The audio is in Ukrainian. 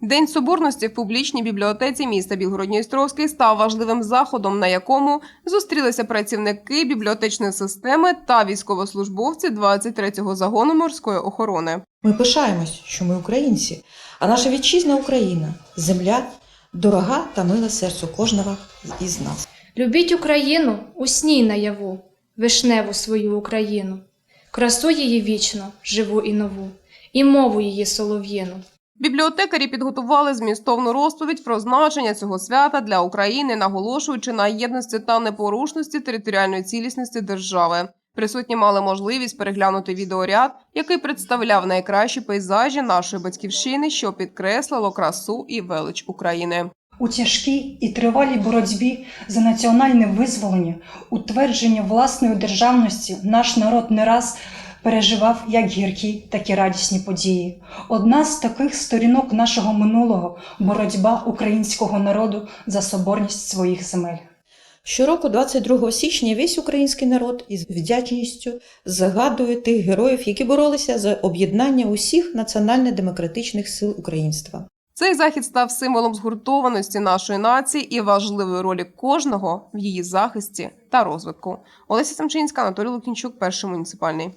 День соборності в публічній бібліотеці міста Білгород-Дністровський став важливим заходом, на якому зустрілися працівники бібліотечної системи та військовослужбовці 23-го загону морської охорони. Ми пишаємось, що ми українці, а наша вітчизна Україна земля дорога та мила серцю кожного із нас. Любіть Україну, усній наяву, вишневу свою Україну, красу її вічно, живу і нову, і мову її солов'їну. Бібліотекарі підготували змістовну розповідь про значення цього свята для України, наголошуючи на єдності та непорушності територіальної цілісності держави. Присутні мали можливість переглянути відеоряд, який представляв найкращі пейзажі нашої батьківщини, що підкреслило красу і велич України. У тяжкій і тривалій боротьбі за національне визволення, утвердження власної державності наш народ не раз переживав як гіркі, так і радісні події. Одна з таких сторінок нашого минулого боротьба українського народу за соборність своїх земель. Щороку, 22 січня, весь український народ із вдячністю згадує тих героїв, які боролися за об'єднання усіх національно-демократичних сил українства. Цей захід став символом згуртованості нашої нації і важливої ролі кожного в її захисті та розвитку. Олеся Самчинська, Анатолій Лукінчук, перший муніципальний.